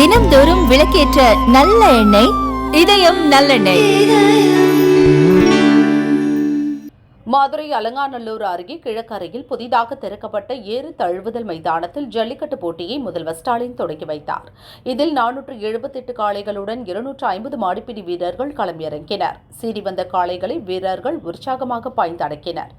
தினம்தோறும் விளக்கேற்ற நல்ல எண்ணெய் இதயம் நல்லெண்ணெய். மதுரை அலங்காநல்லூர் அருகே கிழக்கரையில் புதிதாக திறக்கப்பட்ட ஏறு தழுவுதல் மைதானத்தில் ஜல்லிக்கட்டு போட்டியை முதல்வர் ஸ்டாலின் தொடங்கி வைத்தார். இதில் நானூற்று எழுபத்தெட்டு காளைகளுடன் இருநூற்று ஐம்பது மாடிப்பிடி வீரர்கள் களமிறங்கினர். சீறி வந்த காளைகளை வீரர்கள் உற்சாகமாக பாய்ந்தடக்கினர்.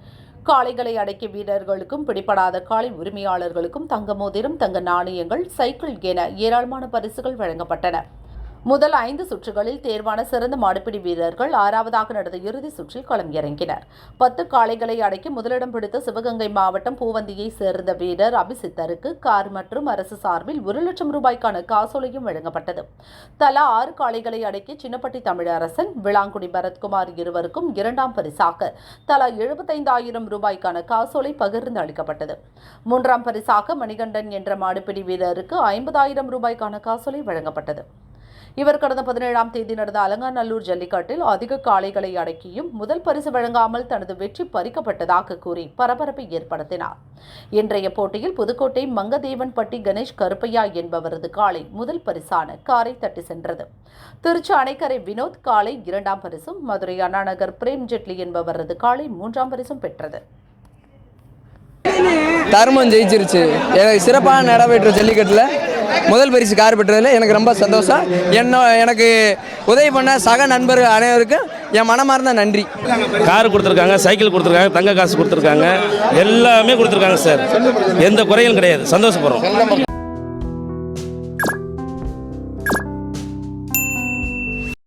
காளைகளை அடக்கிய வீரர்களுக்கும் பிடிபடாத காளை உரிமையாளர்களுக்கும் தங்க மோதிரம் தங்க நாணயங்கள் சைக்கிள் என ஏராளமான பரிசுகள் வழங்கப்பட்டன. முதல் ஐந்து சுற்றுகளில் தேர்வான சிறந்த மாடுபிடி வீரர்கள் ஆறாவதாக நடந்த இறுதி சுற்றில் களம் இறங்கினர் பத்து காளைகளை அடக்கி முதலிடம் பிடித்த சிவகங்கை மாவட்டம் பூவந்தியை சேர்ந்த வீரர் அபிசித்தருக்கு கார் மற்றும் அரசு சார்பில் ஒரு லட்சம் ரூபாய்க்கான காசோலையும் வழங்கப்பட்டது. தலா ஆறு காளைகளை அடக்கி சின்னப்பட்டி தமிழரசன் விளாங்குடி பரத்குமார் இருவருக்கும் இரண்டாம் பரிசாக தலா எழுபத்தைந்தாயிரம் ரூபாய்க்கான காசோலை பகிர்ந்து அளிக்கப்பட்டது. மூன்றாம் பரிசாக மணிகண்டன் என்ற மாடுபிடி வீரருக்கு ஐம்பதாயிரம் ரூபாய்க்கான காசோலை வழங்கப்பட்டது. இவர் கடந்த பதினேழாம் தேதி நடந்த அலங்காநல்லூர் ஜல்லிக்கட்டில் அதிக காளைகளை அடக்கியும் முதல் பரிசு வழங்காமல் தனது வெற்றி பறிக்கப்பட்டதாக கூறி பரபரப்பை ஏற்படுத்தினார். இன்றைய போட்டியில் புதுக்கோட்டை மங்கதேவன்பட்டி கணேஷ் கருப்பையா என்பவரது காளை முதல் பரிசான காரை தட்டி சென்றது. திருச்சி அணைக்கரை வினோத் காளை இரண்டாம் பரிசும் மதுரை அண்ணாநகர் பிரேம் ஜெட்லி என்பவரது காளை மூன்றாம் பரிசும் பெற்றது. தர்மம் ஜெயிச்சிருச்சு. சிறப்பான நடைபெற்ற ஜல்லிக்கட்டில் முதல் பரிசு கார் பெற்றதில் எனக்கு ரொம்ப சந்தோஷம். என்ன எனக்கு உதவி பண்ண சக நண்பர் அனைவருக்கும் என் மனமார்ந்த நன்றி. கார் கொடுத்துருக்காங்க சைக்கிள் கொடுத்துருக்காங்க தங்க காசு கொடுத்துருக்காங்க எல்லாமே கொடுத்துருக்காங்க சார். எந்த குறையும் கிடையாது. சந்தோஷப்படுறோம்.